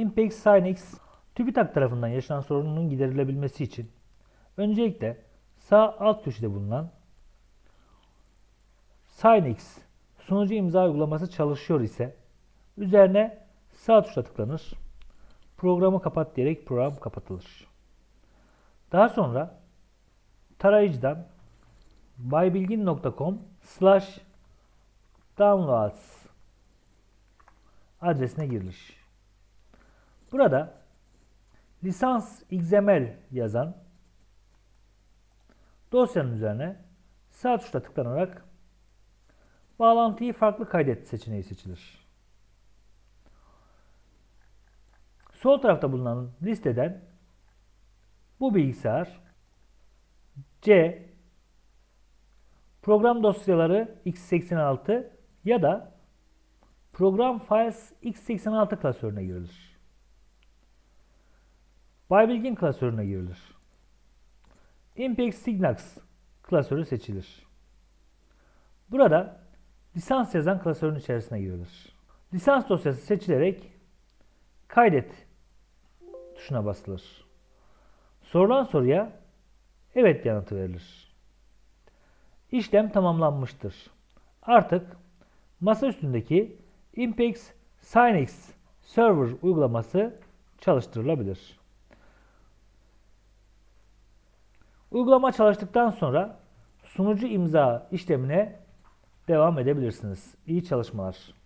Impex Synex TÜBİTAK tarafından yaşanan sorunun giderilebilmesi için öncelikle sağ alt köşede bulunan Synex sunucu imza uygulaması çalışıyor ise üzerine sağ tuşla tıklanır. Programı kapat diyerek program kapatılır. Daha sonra tarayıcıdan baybilgin.com slash downloads adresine girilir. Burada lisans XML yazan dosyanın üzerine sağ tuşla tıklanarak bağlantıyı farklı kaydet seçeneği seçilir. Sol tarafta bulunan listeden bu bilgisayar C program dosyaları x86 ya da program files x86 klasörüne girilir. Baybilgin klasörüne girilir. Impex Signax klasörü seçilir. Burada lisans yazan klasörün içerisine girilir. Lisans dosyası seçilerek kaydet tuşuna basılır. Sorulan soruya evet yanıtı verilir. İşlem tamamlanmıştır. Artık masa üstündeki Impex Synex Server uygulaması çalıştırılabilir. Uygulama çalıştıktan sonra sunucu imza işlemine devam edebilirsiniz. İyi çalışmalar.